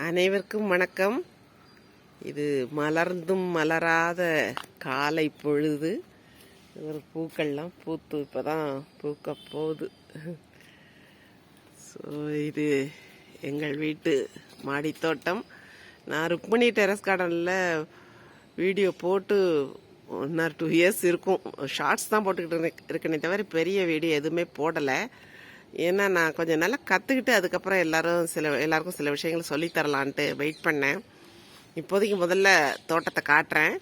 அனைவருக்கும் வணக்கம். இது மலர்ந்தும் மலராத காலை பொழுது. ஒரு பூக்கள்லாம் பூத்து இப்போதான் பூக்க போகுது. ஸோ இது எங்கள் வீட்டு மாடித்தோட்டம். நான் ருக்மணி டெரஸ் கார்டனில் வீடியோ போட்டு ஒன் ஆர் டூ இயர்ஸ் இருக்கும். ஷார்ட்ஸ் தான் போட்டுக்கிட்டு இருந்தேன். இருக்கனே தவிர பெரிய வீடியோ எதுவுமே போடலை. ஏன்னா நான் கொஞ்சம் நல்லா கற்றுக்கிட்டு அதுக்கப்புறம் எல்லாரும் சில எல்லாருக்கும் சில விஷயங்களை சொல்லித் தரலான்ட்டு வெயிட் பண்ணேன். இப்போதைக்கு முதல்ல தோட்டத்தை காட்டுறேன்.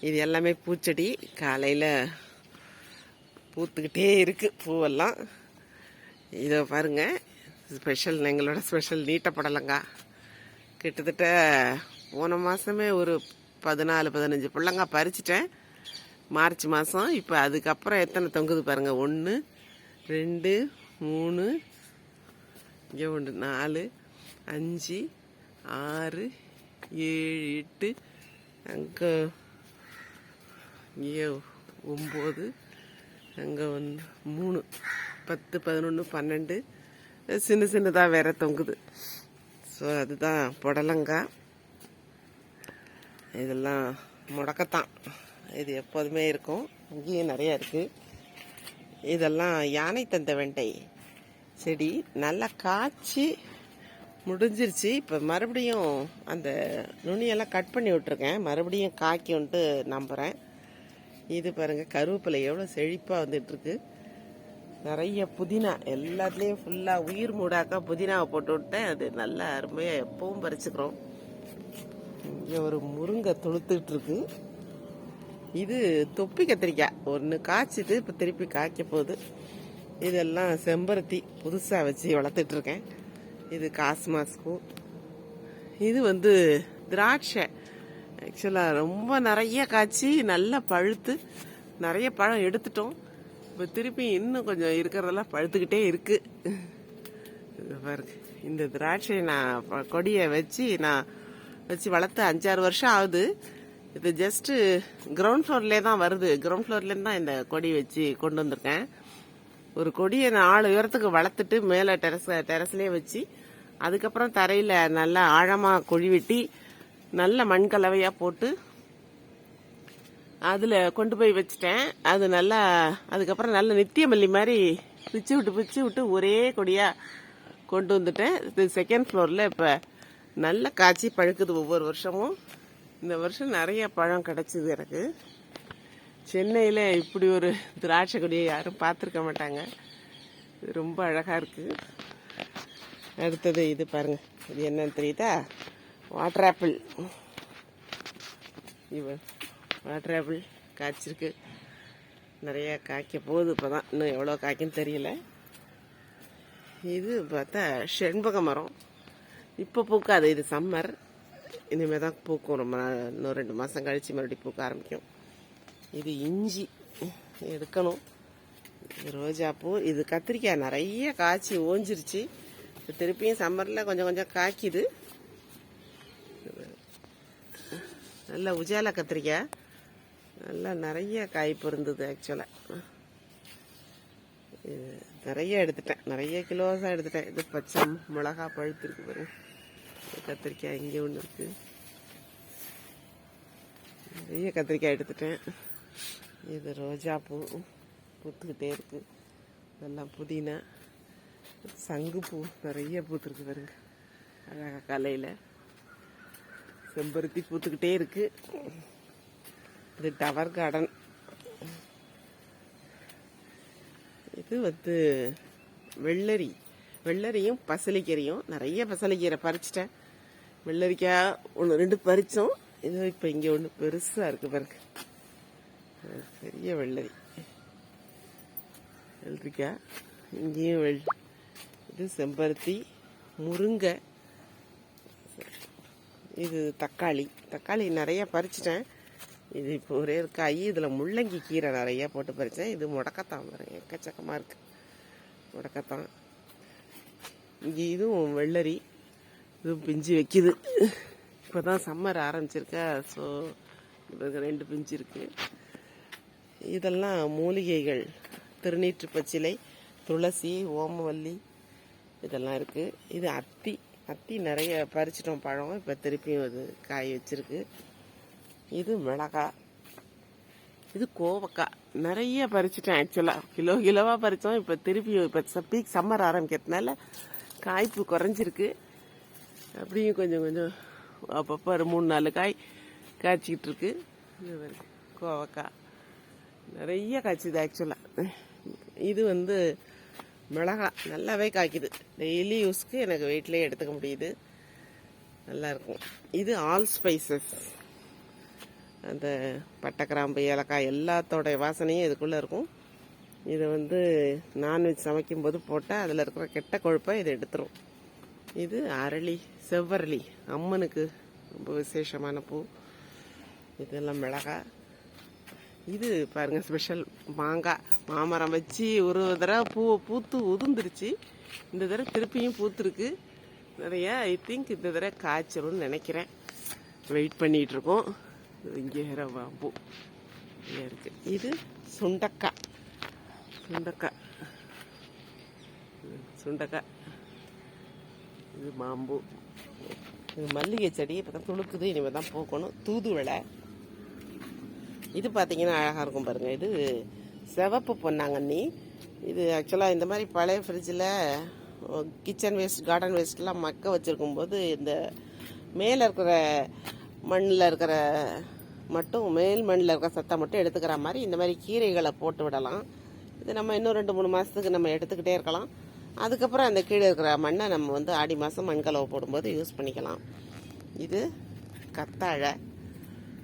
இது எல்லாமே பூச்செடி. காலையில் பூத்துக்கிட்டே இருக்குது பூவெல்லாம். இதை பாருங்கள் ஸ்பெஷல் எங்களோட ஸ்பெஷல் நீட்டப்படலைங்க. கிட்டத்தட்ட போன மாதமே ஒரு பதினாலு பதினஞ்சு பிள்ளைங்க பறிச்சிட்டேன். மார்ச் மாதம் இப்போ அதுக்கப்புறம் எத்தனை தொங்குது பாருங்கள் ஒன்று ரெண்டு மூணு இங்கே ஒன்று நாலு அஞ்சு ஆறு ஏழு எட்டு அங்கே இங்கே ஒம்பது அங்கே வந்து மூணு பத்து பதினொன்று பன்னெண்டு. சின்ன சின்னதாக வேற தொங்குது. ஸோ அதுதான் புடலங்காய் இதெல்லாம் முடக்கத்தான். இது எப்போதுமே இருக்கும். இங்கேயும் நிறையா இருக்குது இதெல்லாம் யானை தந்த வெண்டை. செடி நல்லா காய்ச்சி முடிஞ்சிருச்சு. இப்போ மறுபடியும் அந்த நுனியெல்லாம் கட் பண்ணி விட்ருக்கேன் மறுபடியும் காய்க்கும்ன்ட்டு நம்புகிறேன் இது பாருங்கள் கருவேப்பிலை எவ்வளோ செழிப்பாக வந்துட்டுருக்கு. நிறைய புதினா எல்லாத்துலேயும் ஃபுல்லாக உயிர் மூடாக்கா புதினாவை போட்டு விட்டேன். அது நல்லா அருமையாக எப்பவும் பறிச்சுக்கிறோம். இங்கே ஒரு முருங்கை தொழுத்துக்கிட்டு இருக்கு இது தொப்பி கத்திரிக்காய். ஒன்று காய்ச்சிட்டு இப்போ திருப்பி காய்க்க போகுது. இதெல்லாம் செம்பருத்தி புதுசாக வச்சு வளர்த்துட்ருக்கேன் இது காஸ்மாஸ்கு. இது வந்து திராட்சை. ஆக்சுவலாக ரொம்ப நிறைய காய்ச்சி நல்லா பழுத்து நிறைய பழம் எடுத்துட்டோம். இப்போ திருப்பி இன்னும் கொஞ்சம் இருக்கிறதெல்லாம் பழுத்துக்கிட்டே இருக்குது பாருங்க. இந்த திராட்சை நான் கொடியை வச்சு நான் வச்சு வளர்த்து அஞ்சாறு வருஷம் ஆகுது. இது ஜஸ்ட்டு கிரவுண்ட் ஃப்ளோர்லேயே தான் வருது. கிரவுண்ட் ஃப்ளோர்லேருந்து தான் இந்த கொடி வச்சு கொண்டு வந்திருக்கேன். ஒரு கொடியை நாலு உயரத்துக்கு வளர்த்துட்டு மேலே டெரஸ் டெரஸ்லேயே வச்சு அதுக்கப்புறம் தரையில் நல்லா ஆழமாக குழி வெட்டி நல்ல மண் கலவையாக போட்டு அதில் கொண்டு போய் வச்சுட்டேன். அது நல்லா அதுக்கப்புறம் நல்ல நித்திய மல்லி மாதிரி பிச்சு விட்டு பிச்சு விட்டு ஒரே கொடியாக கொண்டு வந்துட்டேன். இது செகண்ட் ஃப்ளோரில் இப்போ நல்ல காய்ச்சி பழுக்குது ஒவ்வொரு வருஷமும். இந்த வருஷம் நிறைய பழம் கிடச்சிது எனக்கு. சென்னையில் இப்படி ஒரு திராட்சை கொடியை யாரும் பார்த்துருக்க மாட்டாங்க. இது ரொம்ப அழகாக இருக்குது அடுத்தது இது பாருங்கள் இது என்னன்னு தெரியுதா? வாட்டர் ஆப்பிள் இவ வாட்டர் ஆப்பிள் காய்ச்சிருக்கு. நிறைய காய்க்க போகுது இப்போ தான் இன்னும் எவ்வளோ காய்க்குன்னு தெரியல. இது பார்த்தா செண்பக மரம். இப்போ பூக்காது. இது சம்மர் இனிமேல் தான் பூக்கும். ரொம்ப நாள் இன்னும் ரெண்டு மாதம் கழித்து மறுபடியும் பூக்க ஆரம்பிக்கும். இது இஞ்சி. எடுக்கணும். ரோஜாப்பூ இது கத்திரிக்காய். நிறைய காய்ச்சி ஓஞ்சிருச்சு. திருப்பியும் சம்மரில் கொஞ்சம் கொஞ்சம் காய்க்குது. நல்ல உஜாலா கத்திரிக்காய். நல்லா நிறைய காய் பொருந்தது ஆக்சுவலாக நிறைய எடுத்துட்டேன். நிறைய கிலோஸாக எடுத்துட்டேன். இது பச்சை மிளகா பழுத்திருக்கு பாருங்க. கத்திரிக்காய் இங்கே ஒன்று இருக்கு. நிறைய கத்திரிக்காய் எடுத்துட்டேன். இது ரோஜா பூ பூத்துக்கிட்டே இருக்கு. இதெல்லாம் புதினா சங்குப்பூ நிறைய பூத்துருக்கு பாருங்க. அழகாக கலையில். செம்பருத்தி பூத்துக்கிட்டே இருக்கு. இது டவர் கார்டன். இது வந்து வெள்ளரி. வெள்ளரியும் பசலிக்கீரையும் நிறைய பசலிக்கீரை பறிச்சிட்டேன். வெள்ளரிக்காய் ஒன்று ரெண்டு பறித்தோம் இது இப்போ இங்கே ஒன்று பெருசாக இருக்கு பாருங்க. பெரிய வெள்ளரி. வெள்ளரிக்காய் இங்கேயும் வெள் இது செம்பருத்தி முருங்கை இது தக்காளி. தக்காளி நிறைய பறிச்சிட்டேன். இது இப்போ ஒரே காய். இதில் முள்ளங்கி கீரை நிறைய போட்டு பறித்தேன் இது முடக்கத்தான் பாருங்க. எக்கச்சக்கமாக இருக்குது முடக்கத்தான். இங்கே இதுவும் வெள்ளரி. இதுவும் பிஞ்சு வைக்குது. இப்போ தான் சம்மர் ஆரம்பிச்சிருக்கா. ஸோ இப்போ ரெண்டு பிஞ்சு இருக்கு. இதெல்லாம் மூலிகைகள். திருநீற்று பச்சிலை துளசி ஓமவல்லி இதெல்லாம் இருக்குது இது அத்தி. அத்தி நிறைய பறிச்சிட்டோம் பழம். இப்போ திருப்பியும் அது காய் வச்சிருக்கு. இது மிளகாய் இது கோவக்காய். நிறைய பறிச்சிட்டேன் ஆக்சுவலாக கிலோ கிலோவாக பறித்தோம் இப்போ திருப்பி இப்போ பீக் சம்மர் ஆரம்பிக்கிறதுனால காய்ப்பு குறைஞ்சிருக்கு. அப்படியும் கொஞ்சம் கொஞ்சம் அப்பப்போ ஒரு மூணு நாலு காய் காய்ச்சிக்கிட்டு இருக்கு கோவக்காய். நிறைய காய்ச்சிது ஆக்சுவலாக இது வந்து மிளகாய். நல்லாவே காய்க்குது. டெய்லி யூஸ்க்கு எனக்கு வீட்டிலே எடுத்துக்க முடியுது. நல்லாயிருக்கும். இது ஆல் ஸ்பைசஸ் அந்த பட்டை கிராம்பு ஏலக்காய் எல்லாத்தோடைய வாசனையும் இதுக்குள்ளே இருக்கும். இதை வந்து நான்வெஜ் சமைக்கும்போது போட்டால் அதில் இருக்கிற கெட்ட கொழுப்பை இதை எடுத்துரும். இது அரளி செவ்வரளி அம்மனுக்கு ரொம்ப விசேஷமான பூ. இதெல்லாம் மிளகாய் இது பாருங்க ஸ்பெஷல் மாங்காய். மாமரம் வச்சு ஒரு தடவை பூவை பூத்து உதிர்ந்துருச்சு. இந்த தடவை திருப்பியும் பூத்துருக்கு. நிறையா ஐ திங்க் இந்த தடவை காய்ச்சலும்னு நினைக்கிறேன். வெயிட் பண்ணிகிட்ருக்கோம் இங்கே பூ. இங்கே இருக்கு. இது சுண்டக்காய். சுண்டக்காய் சுண்டக்காய் இது மாம்பூ. இது மல்லிகை செடி இப்போ தான் துளுக்குது இனிமேல் தான் பூக்கணும். தூதுவளை. இது பார்த்தீங்கன்னா அழகாக இருக்கும் பாருங்கள் இது சிவப்பு பொன்னாங்கண்ணி. இது ஆக்சுவலாக இந்த மாதிரி பழைய ஃப்ரிட்ஜில் கிச்சன் வேஸ்ட் கார்டன் வேஸ்ட்லாம் மக்க வச்சுருக்கும் போது இந்த மேலே இருக்கிற மண்ணில் இருக்கிற மட்டும் மேல் மண்ணில் இருக்கிற சத்தை மட்டும் எடுத்துக்கிற மாதிரி இந்த மாதிரி கீரைகளை போட்டு விடலாம். இது நம்ம இன்னும் ரெண்டு மூணு மாதத்துக்கு நம்ம எடுத்துக்கிட்டே இருக்கலாம். அதுக்கப்புறம் அந்த கீழே இருக்கிற மண்ணை நம்ம வந்து ஆடி மாதம் மண்கலவை போடும்போது யூஸ் பண்ணிக்கலாம். இது கத்தாழை.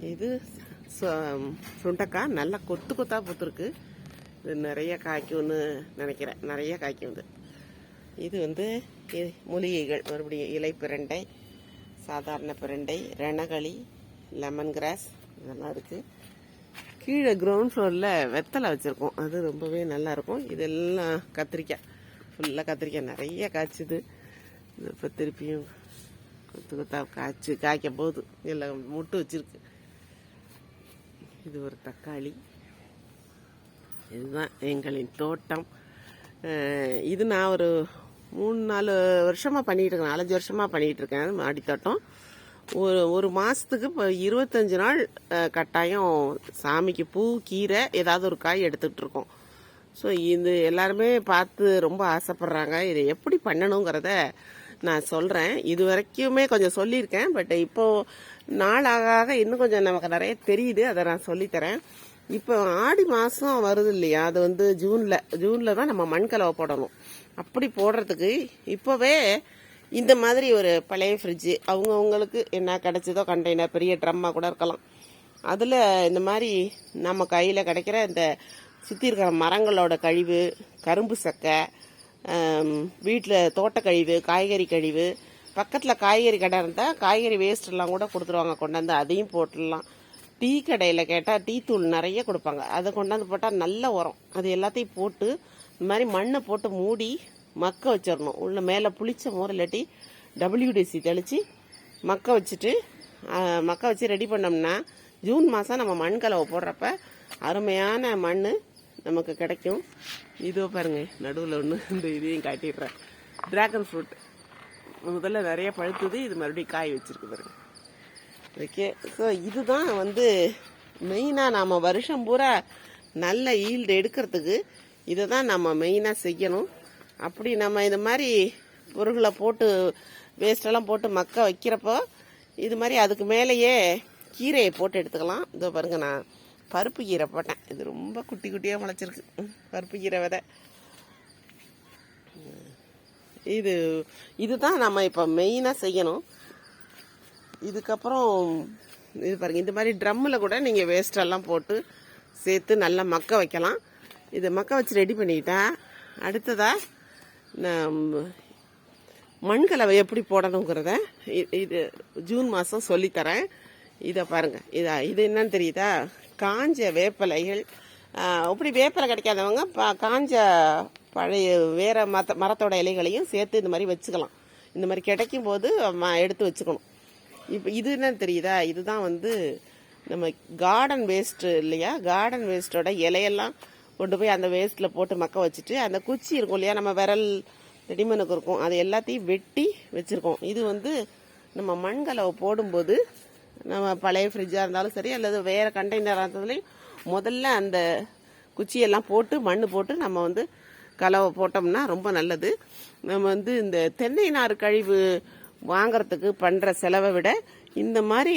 இது சு- சுண்டக்காய். நல்லா கொத்து கொத்தாக பூத்துருக்கு. இது நிறைய காய்க்கும்னு நினைக்கிறேன். நிறைய காய்க்கும் இது. இது வந்து மூலிகைகள். மறுபடியும் இலை பிரண்டை சாதாரண பிரண்டை ரணகளி லெமன் கிராஸ். இதெல்லாம் இருக்குது கீழே கிரவுண்ட் ஃப்ளோரில் வெத்தலை வச்சுருக்கோம். அது ரொம்பவே நல்லாயிருக்கும். இதெல்லாம் கத்திரிக்காய். ஃபுல்லாக கத்திரிக்காய் நிறைய காய்ச்சிது. இப்போ திருப்பியும் கொத்து கொத்தா காய்ச்சி காய்க்க போகுது எல்லாம் முட்டு வச்சிருக்கு. இது ஒரு தக்காளி. இதுதான் எங்களின் தோட்டம். இது நான் ஒரு மூணு நாலு வருஷமாக பண்ணிகிட்டு இருக்கேன். நாலஞ்சு வருஷமாக பண்ணிகிட்டு இருக்கேன். மாடித்தோட்டம். ஒரு ஒரு மாதத்துக்கு இப்போ இருபத்தஞ்சு நாள் கட்டாயம் சாமிக்கு பூ கீரை ஏதாவது ஒரு காய் எடுத்துக்கிட்டு இருக்கோம் ஸோ இது எல்லாருமே பார்த்து ரொம்ப ஆசைப்படுறாங்க. இதை எப்படி பண்ணணுங்கிறத நான் சொல்கிறேன் இது வரைக்குமே கொஞ்சம் சொல்லியிருக்கேன். பட் இப்போ நாள் ஆக ஆக இன்னும் கொஞ்சம் நமக்கு நிறைய தெரியுது. அதை நான் சொல்லித்தரேன். இப்போ ஆடி மாதம் வருது இல்லையா? அது வந்து ஜூனில். ஜூனில் தான் நம்ம மண்கலவை போடணும். அப்படி போடுறதுக்கு இப்போவே இந்த மாதிரி ஒரு பழைய ஃப்ரிட்ஜு அவங்கவுங்களுக்கு என்ன கிடச்சதோ கண்டெய்னர் பெரிய ட்ரம்மாக கூட இருக்கலாம். அதில் இந்த மாதிரி நம்ம கையில் கிடைக்கிற இந்த சுற்றி இருக்கிற மரங்களோட கழிவு கரும்பு சக்கை வீட்டில் தோட்ட கழிவு காய்கறி கழிவு பக்கத்தில் காய்கறி கடை இருந்தால் காய்கறி வேஸ்ட்டெல்லாம் கூட கொடுத்துருவாங்க. கொண்டாந்து அதையும் போட்டுடலாம். டீ கடையில் கேட்டால் டீ தூள் நிறைய கொடுப்பாங்க. அதை கொண்டாந்து போட்டால் நல்ல உரம். அது எல்லாத்தையும் போட்டு இந்த மாதிரி மண்ணை போட்டு மூடி மக்க வச்சிடணும் உள்ள மேலே புளிச்ச மோர் இல்லாட்டி டபிள்யூடிசி தெளித்து மக்க வச்சுட்டு மக்க வச்சு ரெடி பண்ணோம்னா ஜூன் மாதம் நம்ம மண் கலவை போடுறப்ப அருமையான மண் நமக்கு கிடைக்கும். இதோ பாருங்க நடுவில் ஒன்று இந்த இதையும் காட்டிடுறேன். டிராகன் ஃப்ரூட் முதல்ல நிறைய பழுத்துது இது மறுபடியும் காய் வச்சிருக்கு பாருங்க. ஓகே ஸோ இதுதான் வந்து மெயினாக நாம் வருஷம் பூரா நல்ல ஈல்டு எடுக்கிறதுக்கு இதை தான் நம்ம மெயினாக செய்யணும். அப்படி நம்ம இந்த மாதிரி பொருள்களை போட்டு வேஸ்டெல்லாம் போட்டு மக்க வைக்கிறப்போ இது மாதிரி அதுக்கு மேலேயே கீரையை போட்டு எடுத்துக்கலாம். இதோ பாருங்க நான் பருப்பு கீரை போட்டேன். இது ரொம்ப குட்டி குட்டியாக முளைச்சிருக்கு. பருப்பு கீரை விதை. இது இதுதான் நம்ம இப்போ மெயினாக செய்யணும். இதுக்கப்புறம் இது பாருங்க இந்த மாதிரி ட்ரம்மில் கூட நீங்கள் வேஸ்டெல்லாம் போட்டு சேர்த்து நல்லா மக்க வைக்கலாம். இதை மக்க வச்சு ரெடி பண்ணிக்கிட்டேன் அடுத்ததாக மண்கலவை எப்படி போடணுங்கிறத இது ஜூன் மாதம் சொல்லித்தரேன். இதை பாருங்கள் இதா இது என்னன்னு தெரியுதா? காஞ்ச வேப்பலைகள். அப்படி வேப்பலை கிடைக்காதவங்க ப- காஞ்ச பழைய வேறு மத்த மரத்தோட இலைகளையும் சேர்த்து இந்த மாதிரி வச்சுக்கலாம். இந்த மாதிரி கிடைக்கும் போது ம- எடுத்து வச்சுக்கணும். இப்போ இது என்னன்னு தெரியுதா? இதுதான் வந்து நம்ம கார்டன் வேஸ்ட்டு இல்லையா? கார்டன் வேஸ்ட்டோட இலையெல்லாம் கொண்டு போய் அந்த வேஸ்ட்டில் போட்டு மக்க வச்சுட்டு அந்த குச்சி இருக்கும் இல்லையா நம்ம விரல் தடிமனுக்கு இருக்கும் அது எல்லாத்தையும் வெட்டி வச்சுருக்கோம். இது வந்து நம்ம மண்கலவை போடும்போது நம்ம பழைய ஃப்ரிட்ஜாக இருந்தாலும் சரி அல்லது வேறு கண்டெய்னராக இருந்தாலும் முதல்ல அந்த குச்சியெல்லாம் போட்டு மண் போட்டு நம்ம வந்து கலவை போட்டோம்னா ரொம்ப நல்லது. நம்ம வந்து இந்த தென்னை நார் கழிவு வாங்கிறதுக்கு பண்ணுற செலவை விட இந்த மாதிரி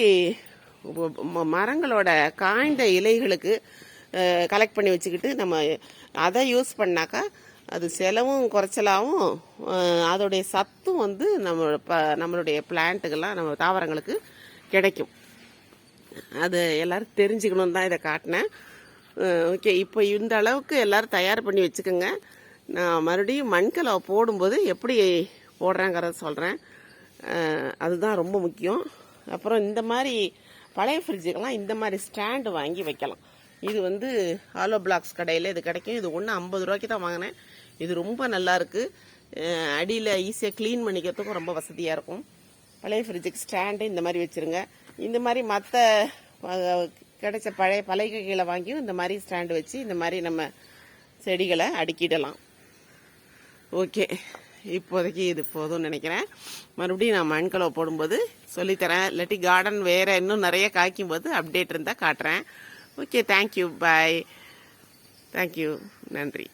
மரங்களோட காய்ந்த இலைகளுக்கு கலெக்ட் பண்ணி வச்சுக்கிட்டு நம்ம அதை யூஸ் பண்ணாக்கா அது செலவும் குறைச்சலாகவும் அதோடைய சத்தும் வந்து நம்ம ப நம்மளுடைய பிளான்ட்டுக்கெல்லாம் நம்ம தாவரங்களுக்கு கிடைக்கும். அது எல்லோரும் தெரிஞ்சுக்கணும் தான் இதை காட்டினேன். ஓகே இப்போ இந்த அளவுக்கு எல்லோரும் தயார் பண்ணி வச்சுக்கோங்க. நான் மறுபடியும் மண்கலவை போடும்போது எப்படி போடுறேங்கிறத சொல்கிறேன் அதுதான் ரொம்ப முக்கியம். அப்புறம் இந்த மாதிரி பழைய ஃப்ரிட்ஜுக்கெல்லாம் இந்த மாதிரி ஸ்டாண்டு வாங்கி வைக்கலாம். இது வந்து ஆலோ பிளாக்ஸ் கடையில் இது கிடைக்கும். இது ஒன்று ஐம்பது ரூபாய்க்கு தான் வாங்கினேன். இது ரொம்ப நல்லாயிருக்கு அடியில் ஈஸியாக க்ளீன் பண்ணிக்கிறதுக்கும் ரொம்ப வசதியாக இருக்கும். பழைய ஃப்ரிட்ஜுக்கு ஸ்டாண்டு இந்த மாதிரி வச்சுருங்க. இந்த மாதிரி மற்ற கிடைச்ச பழைய பலகைகளை வாங்கியும் இந்த மாதிரி ஸ்டாண்டு வச்சு இந்த மாதிரி நம்ம செடிகளை அடுக்கிடலாம். ஓகே. இப்போதைக்கு இது போதும்னு நினைக்கிறேன். மறுபடியும் நான் மண்கலவை போடும்போது சொல்லித்தரேன். இல்லாட்டி கார்டன் வேறு இன்னும் நிறைய காய்க்கும் போது அப்டேட் இருந்தால் காட்டுறேன். ஓகே தேங்க்யூ பாய் தேங்க்யூ நன்றி